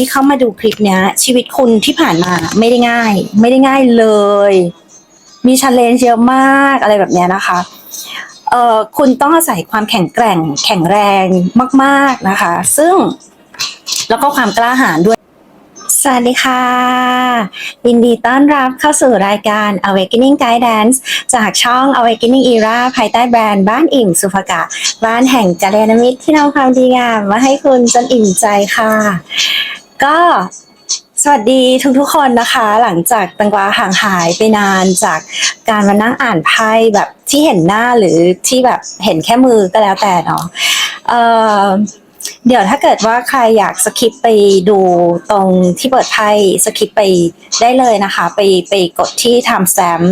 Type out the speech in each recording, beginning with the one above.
ที่เข้ามาดูคลิปเนี้ย ชีวิตคุณที่ผ่านมาไม่ได้ง่าย ไม่ได้ง่ายเลย มีชันเลนเยอะมากอะไรแบบเนี้ยนะคะเอ่อคุณต้องอาศัยความแข็งแกร่ง แข็งแรงมาก ๆนะคะ ซึ่งแล้วก็ความกล้าหาญด้วย สวัสดีค่ะ ยินดีต้อนรับเข้าสู่รายการ Awakening Guidance จากช่อง Awakening Era ภายใต้แบรนด์บ้านอิ่มสุภกะ บ้านแห่งกัลยาณมิตรที่นำความดีงามมาให้คุณจนอิ่มใจค่ะ ก็สวัสดีทุกๆคนนะคะ หลังจากตังกวาห่างหายไปนานจากการมานั่งอ่านไพ่แบบที่เห็นหน้าหรือที่แบบเห็นแค่มือก็แล้วแต่เนาะเอ่อเดี๋ยวถ้าเกิดว่าใครอยากสคิปไปดูตรงที่เปิดไพ่สคิปไปได้เลยนะคะ ไปไปกดที่ time stamp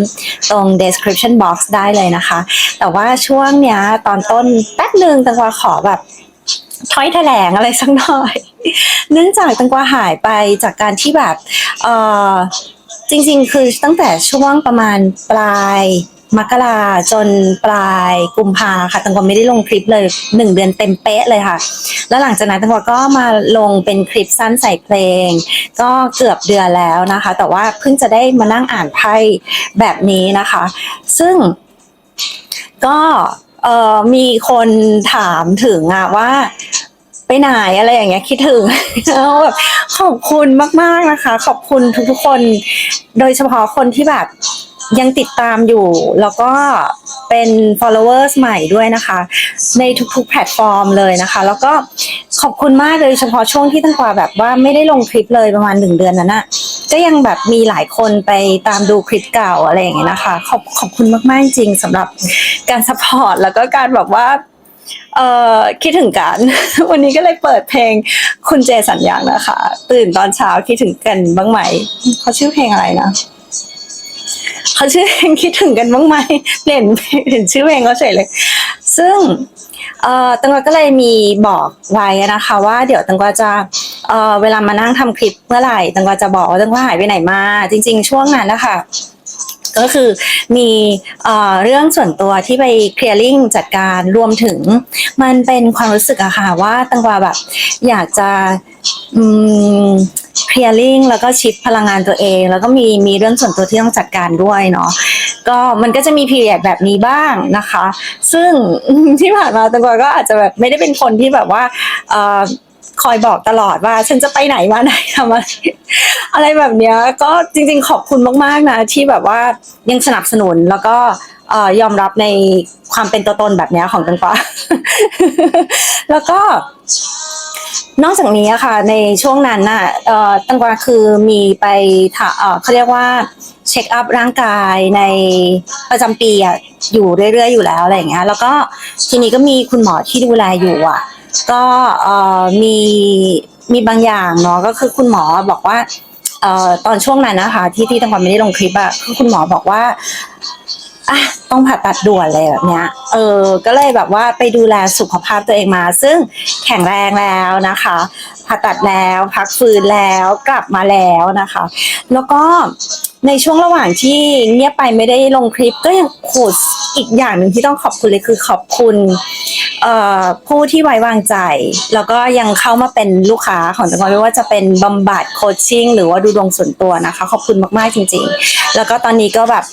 ตรง description box ได้เลยนะคะ แต่ว่าช่วงเนี้ยตอนต้นแป๊บหนึ่งตังกวาขอแบบถ้อยแถลงอะไรสักหน่อย เนื่องจากตังกวาหายไปจากการที่แบบเออจริงๆ คือตั้งแต่ช่วงประมาณปลายมกราจนปลายกุมภาค่ะตังกวาไม่ได้ลงคลิปเลยหนึ่งเดือนเต็มเป๊ะเลยค่ะ แล้วหลังจากนั้นตังกวาก็มาลงเป็นคลิปสั้นใส่เพลง ก็เกือบเดือนแล้วนะคะ แต่ว่าเพิ่งจะได้มานั่งอ่านไพ่แบบนี้นะคะ ซึ่งก็เออมีคนถามถึงอะว่า ไปไหนอะไรอย่างเงี้ยคิดถึงแล้วแบบขอบคุณมากๆนะคะ ขอบคุณทุกๆคน โดยเฉพาะคนที่แบบยังติดตามอยู่ แล้วก็เป็น followers ใหม่ด้วยนะคะ ในทุกๆแพลตฟอร์มเลยนะคะ แล้วก็ขอบคุณมากเลยเฉพาะช่วงที่ตั้งกว่าแบบว่าไม่ได้ลงคลิปเลยประมาณหนึ่งเดือนนั้นอะก็ยังแบบมีหลายคนไปตามดูคลิปเก่าอะไรอย่างเงี้ยนะคะ ขอบขอบคุณมากๆจริงสำหรับการซัพพอร์ตแล้วก็การแบบว่า เอ่อคิดถึงกัน วันนี้ก็เลยเปิดเพลงคุณเจสัญญานะคะ ตื่นตอนเช้าคิดถึงกันบ้างไหมเขาชื่อเพลงอะไรนะเขาชื่อเพลงคิดถึงกันบ้างไหมเปลี่ยนเปลี่ยนชื่อเพลงเขาเฉยเลย ซึ่งเอ่อตังกวาก็เลยมีบอกไว้นะคะว่าเดี๋ยวตังกวาจะเอ่อเวลามานั่งทำคลิปเมื่อไหร่ตังกวาจะบอกว่าตังกวาหายไปไหนมา จริง ๆ ช่วงนั้นนะคะ ก็คือมีเรื่องส่วนตัวที่ไปเคลียร์ลิงจัดการรวมถึง มันเป็นความรู้สึกอะค่ะว่าตังกวาแบบ อยากจะเคลียร์ลิงแล้วก็ชิปพลังงานตัวเอง แล้วก็มีมีเรื่องส่วนตัวที่ต้องจัดการด้วยเนาะก็มันก็จะมีพีเรียดแบบนี้บ้างนะคะ ซึ่งที่ผ่านมาตังกวาก็อาจจะแบบไม่ได้เป็นคนที่แบบว่าอ คอยบอกตลอดว่า ฉันจะไปไหนมาไหนทำอะไรอะไรแบบเนี้ยก็จริง ๆ ขอบคุณมากๆนะที่แบบว่ายังสนับสนุนแล้วก็ยอมรับในความเป็นตัวตนแบบเนี้ยของตังกวาแล้วก็ นอกจากนี้ค่ะ ในช่วงนั้นน่ะตังกวาคือมีไปเขาเรียกว่าเช็คอัพร่างกายในประจำปีอะอยู่เรื่อยๆอยู่แล้วอะไรอย่างเงี้ย แล้วก็ทีนี้ก็มีคุณหมอที่ดูแลอยู่อะ ก็เอ่อมีมีบางอย่างเนาะก็คือคุณหมอบอกว่าเอ่อตอนช่วงนั้นนะคะ ที่ที่ตังกวาไม่ได้ลงคลิปอะคือคุณหมอบอกว่าอะต้องผ่าตัดด่วนเลยแบบเนี้ย เออ ก็เลยแบบว่าไปดูแลสุขภาพตัวเองมา ซึ่งแข็งแรงแล้วนะคะ ผ่าตัดแล้ว พักฟื้นแล้วกลับมาแล้วนะคะ แล้วก็ในช่วงระหว่างที่เงียบไปไม่ได้ลงคลิปก็ยังโหดอีกอย่างหนึ่งที่ต้องขอบคุณเลยคือขอบคุณผู้ที่ไว้วางใจ แล้วก็ยังเข้ามาเป็นลูกค้าของตังกวาไม่ว่าจะเป็นบำบัดโคชชิ่งหรือว่าดูดวงส่วนตัวนะคะ ขอบคุณมากๆจริง ๆ แล้วก็ตอนนี้ก็แบบ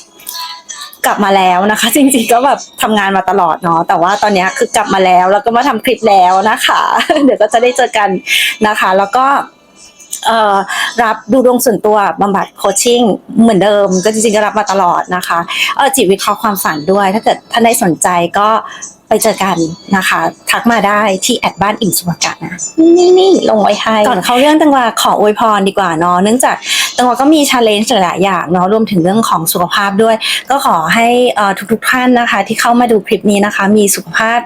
กลับมาแล้วนะคะ จริงๆก็แบบทำงานมาตลอดเนาะแต่ว่าตอนนี้คือกลับมาแล้ว แล้วก็มาทำคลิปแล้วนะคะ เดี๋ยวก็จะได้เจอกันนะคะ แล้วก็รับดูดวงส่วนตัวบำบัดโคชชิ่งเหมือนเดิม ก็จริงๆก็รับมาตลอดนะคะเออจิตวิเคราะห์ความฝันด้วย ถ้าเกิดท่านใดสนใจก็ ไปเจอกันนะคะ ทักมาได้ที่แอดบ้านอิ่มสุภกะนะนี่นี่ลงไว้ให้ ก่อนเข้าเรื่องตังวาขออวยพรดีกว่าเนาะเนื่องจากตังวาก็มีชาเลนจ์หลายอย่างเนาะรวมถึงเรื่องของสุขภาพด้วย ก็ขอให้เอ่อทุกท่านนะคะ ที่เข้ามาดูคลิปนี้นะคะ มีสุขภาพ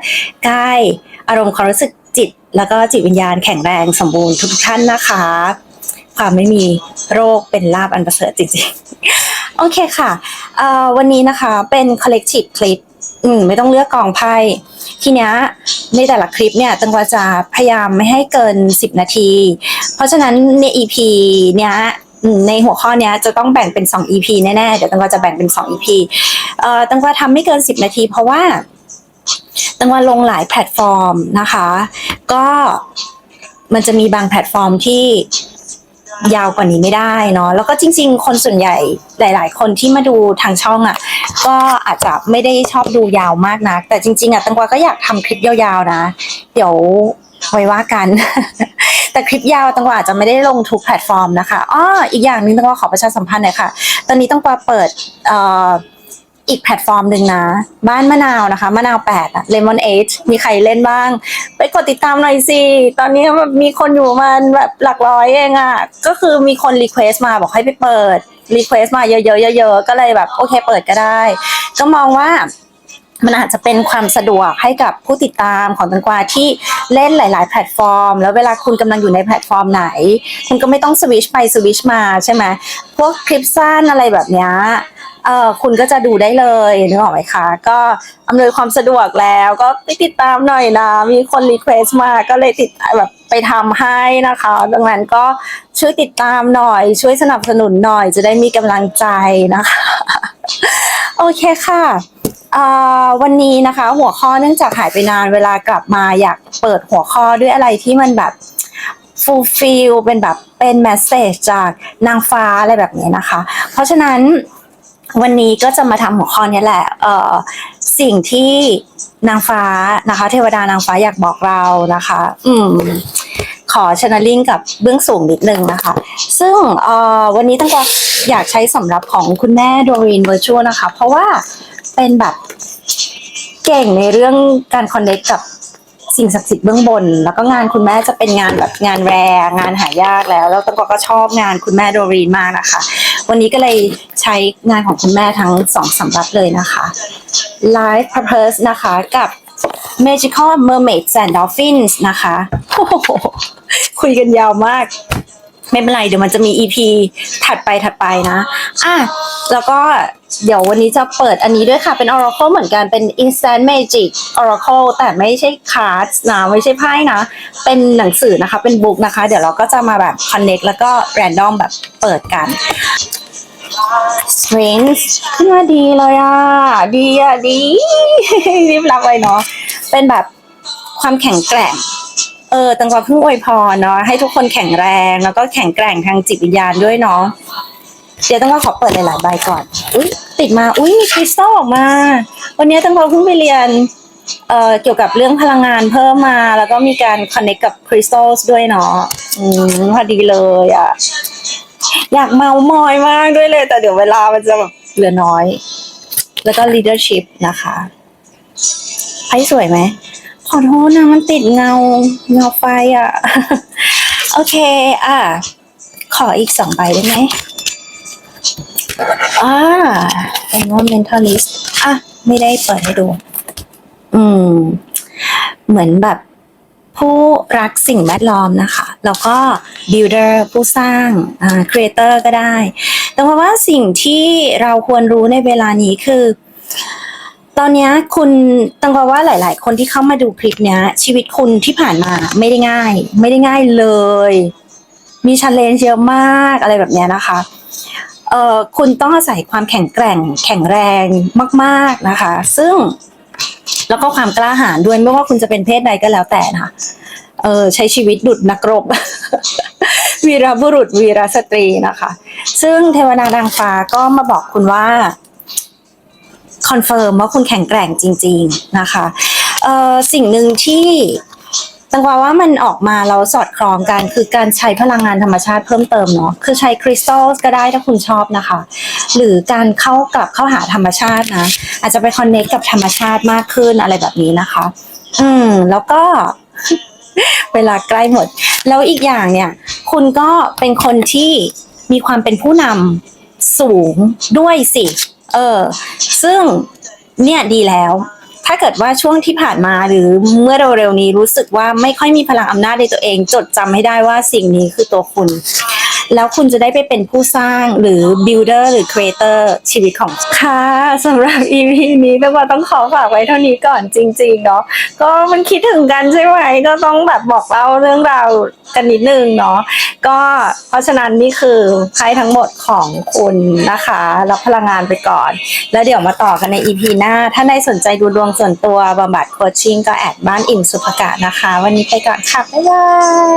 กายอารมณ์ความรู้สึกจิต แล้วก็จิตวิญญาณแข็งแรงสมบูรณ์ทุกท่านนะคะความไม่มีโรคเป็นลาบอันประเสริฐจริงๆ โอเคค่ะอ่อวันนี้นะคะเป็น collective clip อืมไม่ต้องเลือกกองไพ่ทีเนี้ยในแต่ละคลิปเนี่ยตังกวาจะพยายามไม่ให้เกิน 10 นาที เพราะฉะนั้นใน EP เนี้ยอืมในหัวข้อเนี้ยจะต้องแบ่งเป็น 2 EP แน่ๆ เดี๋ยวตังกวาจะแบ่งเป็น 2 EP เอ่อตังกวาทำไม่เกิน 10 นาที เพราะว่าตังกวาลงหลายแพลตฟอร์มนะคะ ก็มันจะมีบางแพลตฟอร์มที่ ยาวกว่านี้ไม่ได้เนาะแล้วก็จริง ๆ คนส่วนใหญ่หลาย ๆ คนที่มาดูทางช่องอะ่ะ ก็อาจจะไม่ได้ชอบดูยาวมากนะแต่จริง ๆอะ่ะตังกวาก็อยากทำคลิปยาวๆนะ เดี๋ยวไว้ว่ากัน แต่คลิปยาวตังกวาอาจจะไม่ได้ลงทุกแพลตฟอร์มนะคะอ้ออีกอย่างนึงตังกวาขอประชาสัมพันธ์หน่อยค่ะ ตอนนี้ตังกวาเปิดเอ่อ อีกแพลตฟอร์มหนึ่งนะ บ้านมะนาวนะคะมะนาวแปดอะเลมอนเอชมีใครเล่นบ้าง ไปกดติดตามหน่อยสิ ตอนนี้แบบมีคนอยู่มันแบบหลักร้อยเองอะก็คือมีคนรีเควสต์มาบอกให้ไปเปิดรีเควสต์มาเยอะๆเยอะๆก็เลยแบบโอเคเปิดก็ได้ ก็มองว่ามันอาจจะเป็นความสะดวกให้กับผู้ติดตามของตังกวาที่เล่นหลาย ๆ แพลตฟอร์ม แล้วเวลาคุณกำลังอยู่ในแพลตฟอร์มไหน คุณก็ไม่ต้องสวิชไปสวิชมาใช่ไหมพวกคลิปสั้นอะไรแบบเนี้ย เออคุณก็จะดูได้เลยนึกออกไหมคะ ก็อำนวยความสะดวกแล้วก็ไปติดตามหน่อยนะ มีคนรีเควสต์มาก็เลยติดแบบไปทำให้นะคะ ดังนั้นก็ช่วยติดตามหน่อย ช่วยสนับสนุนหน่อย จะได้มีกำลังใจนะคะ โอเคค่ะอ่าวันนี้นะคะ หัวข้อเนื่องจากหายไปนานเวลากลับมาอยากเปิดหัวข้อด้วยอะไรที่มันแบบ fulfill เป็นแบบเป็น message จากนางฟ้าอะไรแบบนี้นะคะ เพราะฉะนั้น วันนี้ก็จะมาทำหัวข้อนี้แหละเอ่อสิ่งที่นางฟ้านะคะ เทวดานางฟ้าอยากบอกเรานะคะ อืม ขอชนลิงกับเบื้องสูงนิดนึงนะคะ ซึ่งเอ่อวันนี้ตั้งแต่อยากใช้สำหรับของคุณแม่ดรีนเวอร์ชวลนะคะ เพราะว่าเป็นแบบเก่งในเรื่องการคอนเนคกับสิ่งศักดิ์สิทธิ์เบื้องบน แล้วก็งานคุณแม่จะเป็นงานแบบงานแรงงานหายากแล้ว แล้วตั้งก็ชอบงานคุณแม่โดรีนมากนะคะ วันนี้ก็เลยใช้งานของคุณแม่ทั้งสองสำรับเลยนะคะ Life Purpose นะคะกับ Magical Mermaids and Dolphins นะคะ คุยกันยาวมาก ไม่เป็นไรเดี๋ยวมันจะมี EP ถัดไปถัดไปนะ อะ แล้วก็เดี๋ยววันนี้จะเปิดอันนี้ด้วยค่ะเป็น Oracle เหมือนกันเป็น Instant Magic Oracle แต่ไม่ใช่ cards นะ ไม่ใช่ไพ่นะ เป็นหนังสือนะคะ เป็นบุ๊กนะคะ เดี๋ยวเราก็จะมาแบบ connect แล้วก็ random แบบเปิดกัน Strength ขึ้นมาดีเลยอะ ดีอะ ดีรีบรับไว้เนาะเป็นแบบความแข็งแกร่ง เออตังกวาเพิ่งอวยพรเนาะให้ทุกคนแข็งแรงแล้วก็แข็งแกร่งทางจิตวิญญาณด้วยเนาะเดี๋ยวตังกวาขอเปิดหลายๆใบก่อนอุ้ยติดมาอุ้ยมีคริสตัลออกมา วันนี้ตังกวาเพิ่งไปเรียนเอ่อเกี่ยวกับเรื่องพลังงานเพิ่มมา แล้วก็มีการคอนเน c t กับคริสตัลด้วยเนาะอืมพอดีเลยอะอยากเมามอยมากด้วยเลย แต่เดี๋ยวเวลามันจะแบบเหลือน้อย แล้วก็ leadership นะคะไพ่สวยไหม ขอโทษนะมันติดเงาเงาไฟอะ โอเค อะ ขออีกสองใบได้ไหมอ่าเป็นว่า mentalist อะ ไม่ได้เปิดให้ดู อืม เหมือนแบบผู้รักสิ่งแวดล้อมนะคะ แล้วก็ builder ผู้สร้าง อ่า creator ก็ได้ แต่ว่าสิ่งที่เราควรรู้ในเวลานี้คือ ตอนเนี้ยคุณตังกวาว่าหลาย ๆ คนที่เข้ามาดูคลิปเนี้ย ชีวิตคุณที่ผ่านมาไม่ได้ง่าย ไม่ได้ง่ายเลย มีชันเลนเยอะมากอะไรแบบเนี้ยนะคะเอ่อคุณต้องอาศัยความแข็งแกร่ง แข็งแรงมาก ๆนะคะ ซึ่งแล้วก็ความกล้าหาญด้วยไม่ว่าคุณจะเป็นเพศใดก็แล้วแต่นะคะเออใช้ชีวิตดุดนักรบ วีรบุรุษวีรสตรีนะคะ ซึ่งเทวดานางฟ้าก็มาบอกคุณว่า คอนเฟิร์มว่าคุณแข็งแกร่งจริง ๆนะคะเออสิ่งหนึ่งที่ตังกวาว่ามันออกมาเราสอดคล้องกันคือการใช้พลังงานธรรมชาติเพิ่มเติมเนาะคือใช้คริสตัลก็ได้ถ้าคุณชอบนะคะ หรือการเข้ากลับเข้าหาธรรมชาตินะ อาจจะไปคอนเนคกับธรรมชาติมากขึ้นอะไรแบบนี้นะคะ อืม แล้วก็เวลาใกล้หมด แล้วอีกอย่างเนี่ย คุณก็เป็นคนที่มีความเป็นผู้นำสูงด้วยสิ เออ ซึ่งเนี่ยดีแล้ว ถ้าเกิดว่าช่วงที่ผ่านมาหรือเมื่อเร็วๆนี้รู้สึกว่าไม่ค่อยมีพลังอำนาจในตัวเอง จดจำให้ได้ว่าสิ่งนี้คือตัวคุณ แล้วคุณจะได้ไปเป็นผู้สร้างหรือ builder หรือ creator ชีวิตของค่ะสำหรับ EP นี้แต่ว่าต้องขอฝากไว้เท่านี้ก่อนจริง ๆ เนาะก็มันคิดถึงกันใช่ไหมก็ต้องแบบบอกเล่าเรื่องราวกันนิดนึงเนาะก็เพราะฉะนั้นนี่คือไพ่ทั้งหมดของคุณนะคะรับพลังงานไปก่อน แล้วเดี๋ยวมาต่อกันใน EP หน้า ถ้าในสนใจดูดวงส่วนตัวบำบัดโคชชิ่งก็แอดบ้านอิ่มสุภกาศนะคะ วันนี้ไปก่อนค่ะ บ๊ายบาย